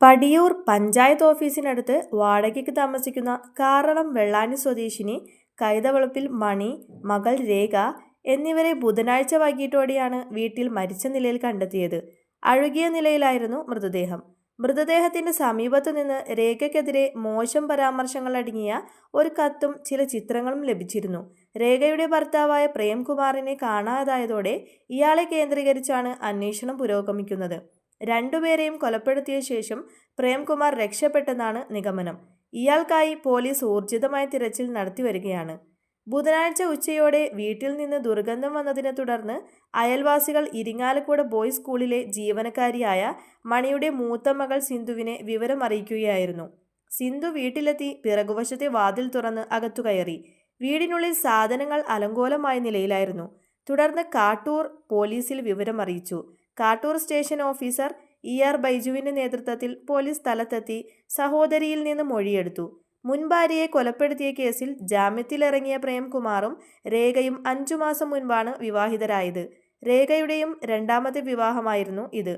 പടിയൂർ പഞ്ചായത്ത് ഓഫീസിനടുത്ത് വാടകയ്ക്ക് താമസിക്കുന്ന കാറളം വെള്ളാനി സ്വദേശിനി കൈതവളപ്പിൽ മണി മകൾ രേഖ എന്നിവരെ ബുധനാഴ്ച വൈകിട്ടോടെയാണ് വീട്ടിൽ മരിച്ച നിലയിൽ കണ്ടെത്തിയത്. അഴുകിയ നിലയിലായിരുന്നു മൃതദേഹം. മൃതദേഹത്തിന്റെ സമീപത്തു നിന്ന് രേഖയ്ക്കെതിരെ മോശം പരാമർശങ്ങൾ അടങ്ങിയ ഒരു കത്തും ചില ചിത്രങ്ങളും ലഭിച്ചിരുന്നു. രേഖയുടെ ഭർത്താവായ പ്രേംകുമാറിനെ കാണാതായതോടെ ഇയാളെ കേന്ദ്രീകരിച്ചാണ് അന്വേഷണം പുരോഗമിക്കുന്നത്. രണ്ടുപേരെയും കൊലപ്പെടുത്തിയ ശേഷം പ്രേംകുമാർ രക്ഷപ്പെട്ടെന്നാണ് നിഗമനം. ഇയാൾക്കായി പോലീസ് ഊർജിതമായ തിരച്ചിൽ നടത്തി വരികയാണ് ബുധനാഴ്ച ഉച്ചയോടെ വീട്ടിൽ നിന്ന് ദുർഗന്ധം വന്നതിനെ തുടർന്ന് അയൽവാസികൾ ഇരിങ്ങാലക്കുട ബോയ്സ് സ്കൂളിലെ ജീവനക്കാരിയായ മണിയുടെ മൂത്ത മകൾ സിന്ധുവിനെ വിവരമറിയിക്കുകയായിരുന്നു. സിന്ധു വീട്ടിലെത്തി പിറകുവശത്തെ വാതിൽ തുറന്ന് അകത്തു കയറി. വീടിനുള്ളിൽ സാധനങ്ങൾ അലങ്കോലമായ നിലയിലായിരുന്നു. തുടർന്ന് കാട്ടൂർ പോലീസിൽ വിവരമറിയിച്ചു. Kattoor station officer E R ബൈജുവിന്റെ നേതൃത്വത്തിൽ പോലീസ് സ്ഥലത്തെത്തി സഹോദരിയിൽ നിന്ന് മൊഴിയെടുത്തു. മുൻ ഭാര്യയെ കൊലപ്പെടുത്തിയ കേസിൽ ജാമ്യത്തിലിറങ്ങിയ പ്രേംകുമാറും രേഖയും അഞ്ചു മാസം മുൻപാണ് വിവാഹിതരായത്. രേഖയുടെയും രണ്ടാമത്തെ വിവാഹമായിരുന്നു ഇത്.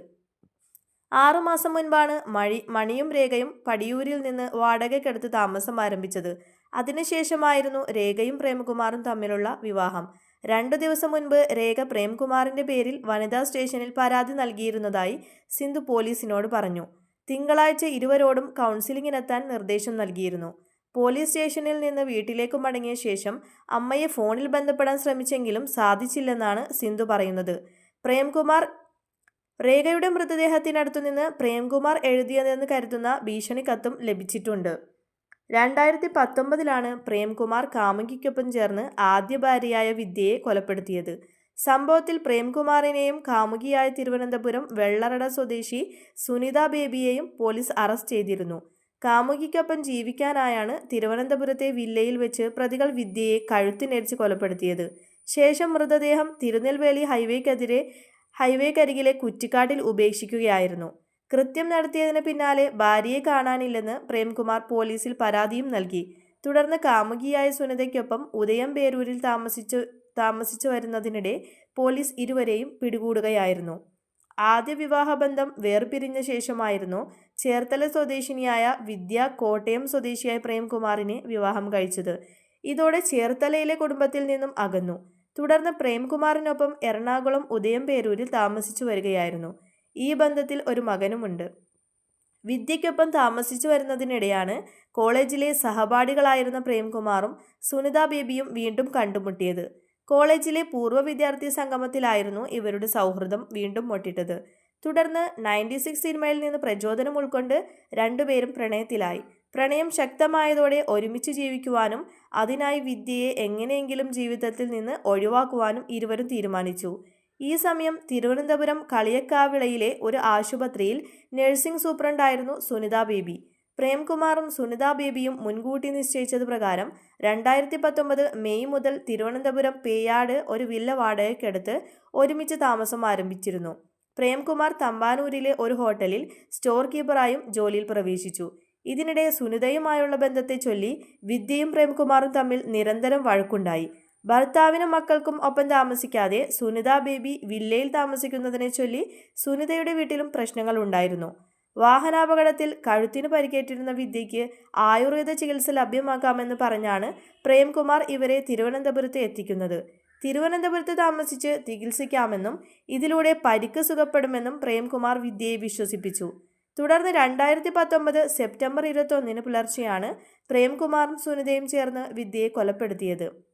ആറുമാസം മുൻപാണ് മഴി മണിയും രേഖയും പടിയൂരിൽ നിന്ന് വാടകയ്ക്കെടുത്ത് താമസം ആരംഭിച്ചത്. അതിനുശേഷമായിരുന്നു രേഖയും പ്രേംകുമാറും തമ്മിലുള്ള വിവാഹം. രണ്ടു ദിവസം മുൻപ് രേഖ പ്രേംകുമാറിന്റെ പേരിൽ വനിതാ സ്റ്റേഷനിൽ പരാതി നൽകിയിരുന്നതായി സിന്ധു പോലീസിനോട് പറഞ്ഞു. തിങ്കളാഴ്ച ഇരുവരോടും കൗൺസിലിങ്ങിനെത്താൻ നിർദ്ദേശം നൽകിയിരുന്നു. പോലീസ് സ്റ്റേഷനിൽ നിന്ന് വീട്ടിലേക്ക് മടങ്ങിയ ശേഷം അമ്മയെ ഫോണിൽ ബന്ധപ്പെടാൻ ശ്രമിച്ചെങ്കിലും സാധിച്ചില്ലെന്നാണ് സിന്ധു പറയുന്നത്. പ്രേംകുമാർ രേഖയുടെ മൃതദേഹത്തിനടുത്തു നിന്ന് പ്രേംകുമാർ എഴുതിയതെന്ന് കരുതുന്ന ഭീഷണി കത്തും ലഭിച്ചിട്ടുണ്ട്. രണ്ടായിരത്തി പത്തൊമ്പതിലാണ് പ്രേംകുമാർ കാമുകിക്കൊപ്പം ചേർന്ന് ആദ്യ ഭാര്യയായ വിദ്യയെ കൊലപ്പെടുത്തിയത്. സംഭവത്തിൽ പ്രേംകുമാറിനെയും കാമുകിയായ തിരുവനന്തപുരം വെള്ളറട സ്വദേശി സുനിത ബേബിയെയും പോലീസ് അറസ്റ്റ് ചെയ്തിരുന്നു. കാമുകിക്കൊപ്പം ജീവിക്കാനായാണ് തിരുവനന്തപുരത്തെ വില്ലയിൽ വെച്ച് പ്രതികൾ വിദ്യയെ കഴുത്തിനരിച്ച് കൊലപ്പെടുത്തിയത്. ശേഷം മൃതദേഹം തിരുനെൽവേലി ഹൈവേക്കെതിരെ ഹൈവേക്കരികിലെ കുറ്റിക്കാട്ടിൽ ഉപേക്ഷിക്കുകയായിരുന്നു. കൃത്യം നടത്തിയതിന് പിന്നാലെ ഭാര്യയെ കാണാനില്ലെന്ന് പ്രേംകുമാർ പോലീസിൽ പരാതിയും നൽകി. തുടർന്ന് കാമുകിയായ സുനിതയ്ക്കൊപ്പം ഉദയം പേരൂരിൽ താമസിച്ചു താമസിച്ചു വരുന്നതിനിടെ പോലീസ് ഇരുവരെയും പിടികൂടുകയായിരുന്നു. ആദ്യ വിവാഹബന്ധം വേർപിരിഞ്ഞ ശേഷമായിരുന്നു ചേർത്തല സ്വദേശിനിയായ വിദ്യ കോട്ടയം സ്വദേശിയായ പ്രേംകുമാറിനെ വിവാഹം കഴിച്ചത്. ഇതോടെ ചേർത്തലയിലെ കുടുംബത്തിൽ നിന്നും അകന്നു. തുടർന്ന് പ്രേംകുമാറിനൊപ്പം എറണാകുളം ഉദയം പേരൂരിൽ താമസിച്ചു വരികയായിരുന്നു. ഈ ബന്ധത്തിൽ ഒരു മകനുമുണ്ട്. വിദ്യയ്ക്കൊപ്പം താമസിച്ചു വരുന്നതിനിടെയാണ് കോളേജിലെ സഹപാഠികളായിരുന്ന പ്രേംകുമാറും സുനിത ബേബിയും വീണ്ടും കണ്ടുമുട്ടിയത്. കോളേജിലെ പൂർവ വിദ്യാർത്ഥി സംഗമത്തിലായിരുന്നു ഇവരുടെ സൗഹൃദം വീണ്ടും മൊട്ടിട്ടത്. തുടർന്ന് നയന്റി സിക്സ് സിനിമയിൽ നിന്ന് പ്രചോദനം ഉൾക്കൊണ്ട് രണ്ടുപേരും പ്രണയത്തിലായി. പ്രണയം ശക്തമായതോടെ ഒരുമിച്ച് ജീവിക്കുവാനും അതിനായി വിദ്യയെ എങ്ങനെയെങ്കിലും ജീവിതത്തിൽ നിന്ന് ഒഴിവാക്കുവാനും ഇരുവരും തീരുമാനിച്ചു. ഈ സമയം തിരുവനന്തപുരം കളിയക്കാവിളയിലെ ഒരു ആശുപത്രിയിൽ നഴ്സിംഗ് സൂപ്രണ്ടായിരുന്നു സുനിത ബേബി. പ്രേംകുമാറും സുനിത ബേബിയും മുൻകൂട്ടി നിശ്ചയിച്ചത് പ്രകാരം രണ്ടായിരത്തി പത്തൊമ്പത് മെയ് മുതൽ തിരുവനന്തപുരം പേയാട് ഒരു വില്ല വാടകയ്ക്കെടുത്ത് ഒരുമിച്ച് താമസം ആരംഭിച്ചിരുന്നു. പ്രേംകുമാർ തമ്പാനൂരിലെ ഒരു ഹോട്ടലിൽ സ്റ്റോർ കീപ്പറായും ജോലിയിൽ പ്രവേശിച്ചു. ഇതിനിടെ സുനിതയുമായുള്ള ബന്ധത്തെ ചൊല്ലി വിദ്യയും പ്രേംകുമാറും തമ്മിൽ നിരന്തരം വഴക്കുണ്ടായി. ഭർത്താവിനും മക്കൾക്കും ഒപ്പം താമസിക്കാതെ സുനിത ബേബി വില്ലയിൽ താമസിക്കുന്നതിനെ ചൊല്ലി സുനിതയുടെ വീട്ടിലും പ്രശ്നങ്ങൾ ഉണ്ടായിരുന്നു. വാഹനാപകടത്തിൽ കഴുത്തിന് പരിക്കേറ്റിരുന്ന വിദ്യയ്ക്ക് ആയുർവേദ ചികിത്സ ലഭ്യമാക്കാമെന്ന് പറഞ്ഞാണ് പ്രേംകുമാർ ഇവരെ തിരുവനന്തപുരത്ത് എത്തിക്കുന്നത്. തിരുവനന്തപുരത്ത് താമസിച്ച് ചികിത്സിക്കാമെന്നും ഇതിലൂടെ പരിക്ക് സുഖപ്പെടുമെന്നും പ്രേംകുമാർ വിദ്യയെ വിശ്വസിപ്പിച്ചു. തുടർന്ന് രണ്ടായിരത്തി പത്തൊമ്പത് സെപ്റ്റംബർ ഇരുപത്തൊന്നിന് പുലർച്ചെയാണ് പ്രേംകുമാറും സുനിതയും ചേർന്ന് വിദ്യയെ കൊലപ്പെടുത്തിയത്.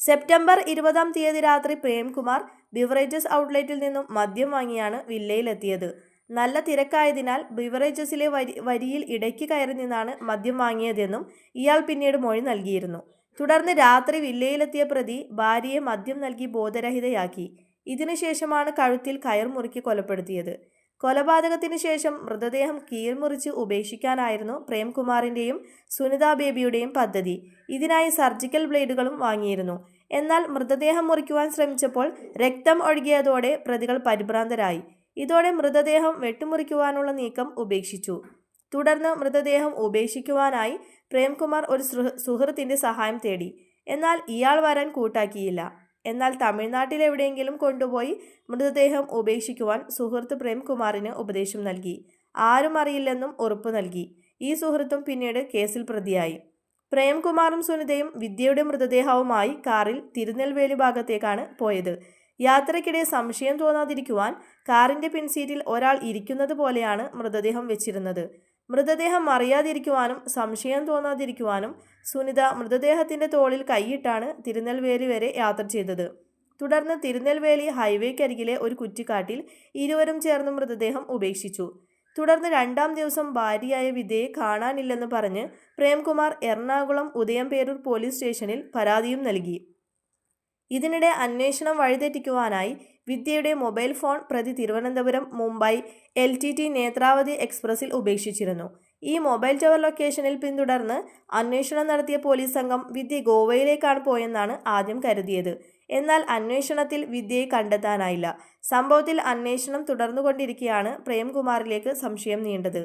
സെപ്റ്റംബർ ഇരുപതാം തീയതി രാത്രി പ്രേംകുമാർ ബിവറേജസ് ഔട്ട്ലെറ്റിൽ നിന്നും മദ്യം വാങ്ങിയാണ് വില്ലയിലെത്തിയത്. നല്ല തിരക്കായതിനാൽ ബിവറേജസിലെ വരി വരിയിൽ ഇടയ്ക്ക് കയറി നിന്നാണ് മദ്യം വാങ്ങിയതെന്നും ഇയാൾ പിന്നീട് മൊഴി നൽകിയിരുന്നു. തുടർന്ന് രാത്രി വില്ലയിലെത്തിയ പ്രതി ഭാര്യയെ മദ്യം നൽകി ബോധരഹിതയാക്കി. ഇതിനുശേഷമാണ് കഴുത്തിൽ കയർ മുറുക്കി കൊലപ്പെടുത്തിയത്. കൊലപാതകത്തിന് ശേഷം മൃതദേഹം കീഴ്മുറിച്ച് ഉപേക്ഷിക്കാനായിരുന്നു പ്രേംകുമാറിന്റെയും സുനിത ബേബിയുടെയും പദ്ധതി. ഇതിനായി സർജിക്കൽ ബ്ലേഡുകളും വാങ്ങിയിരുന്നു. എന്നാൽ മൃതദേഹം മുറിക്കുവാൻ ശ്രമിച്ചപ്പോൾ രക്തം ഒഴുകിയതോടെ പ്രതികൾ പരിഭ്രാന്തരായി. ഇതോടെ മൃതദേഹം വെട്ടുമുറിക്കുവാനുള്ള നീക്കം ഉപേക്ഷിച്ചു. തുടർന്ന് മൃതദേഹം ഉപേക്ഷിക്കുവാനായി പ്രേംകുമാർ ഒരു സുഹൃത്തിന്റെ സഹായം തേടി. എന്നാൽ ഇയാൾ വരാൻ കൂട്ടാക്കിയില്ല. എന്നാൽ തമിഴ്നാട്ടിലെവിടെയെങ്കിലും കൊണ്ടുപോയി മൃതദേഹം ഉപേക്ഷിക്കുവാൻ സുഹൃത്ത് പ്രേംകുമാറിന് ഉപദേശം നൽകി. ആരും അറിയില്ലെന്നും ഉറപ്പ് നൽകി. ഈ സുഹൃത്തും പിന്നീട് കേസിൽ പ്രതിയായി. പ്രേംകുമാറും സുനിതയും വിദ്യയുടെ മൃതദേഹവുമായി കാറിൽ തിരുനെൽവേലി ഭാഗത്തേക്കാണ് പോയത്. യാത്രയ്ക്കിടെ സംശയം തോന്നാതിരിക്കുവാൻ കാറിന്റെ പിൻസീറ്റിൽ ഒരാൾ ഇരിക്കുന്നത് പോലെയാണ് മൃതദേഹം വെച്ചിരുന്നത്. മൃതദേഹം അറിയാതിരിക്കുവാനും സംശയം തോന്നാതിരിക്കുവാനും സുനിത മൃതദേഹത്തിന്റെ തോളിൽ കൈയിട്ടാണ് തിരുനെൽവേലി വരെ യാത്ര ചെയ്തത്. തുടർന്ന് തിരുനെൽവേലി ഹൈവേക്കരികിലെ ഒരു കുറ്റിക്കാട്ടിൽ ഇരുവരും ചേർന്ന് മൃതദേഹം ഉപേക്ഷിച്ചു. തുടർന്ന് രണ്ടാം ദിവസം ഭാര്യയായ വിധയെ കാണാനില്ലെന്ന് പറഞ്ഞ് പ്രേംകുമാർ എറണാകുളം ഉദയംപേരൂർ പോലീസ് സ്റ്റേഷനിൽ പരാതിയും നൽകി. ഇതിനിടെ അന്വേഷണം വഴിതെറ്റിക്കുവാനായി വിദ്യയുടെ മൊബൈൽ ഫോൺ പ്രതി Thiruvananthapuram Mumbai L T T Netravati എക്സ്പ്രസിൽ ഉപേക്ഷിച്ചിരുന്നു. ഈ മൊബൈൽ ടവർ ലൊക്കേഷനിൽ പിന്തുടർന്ന് അന്വേഷണം നടത്തിയ പോലീസ് സംഘം വിദ്യ ഗോവയിലേക്കാണ് പോയെന്നാണ് ആദ്യം കരുതിയത്. എന്നാൽ അന്വേഷണത്തിൽ വിദ്യയെ കണ്ടെത്താനായില്ല. സംഭവത്തിൽ അന്വേഷണം തുടർന്നുകൊണ്ടിരിക്കെയാണ് പ്രേംകുമാറിലേക്ക് സംശയം നീണ്ടത്.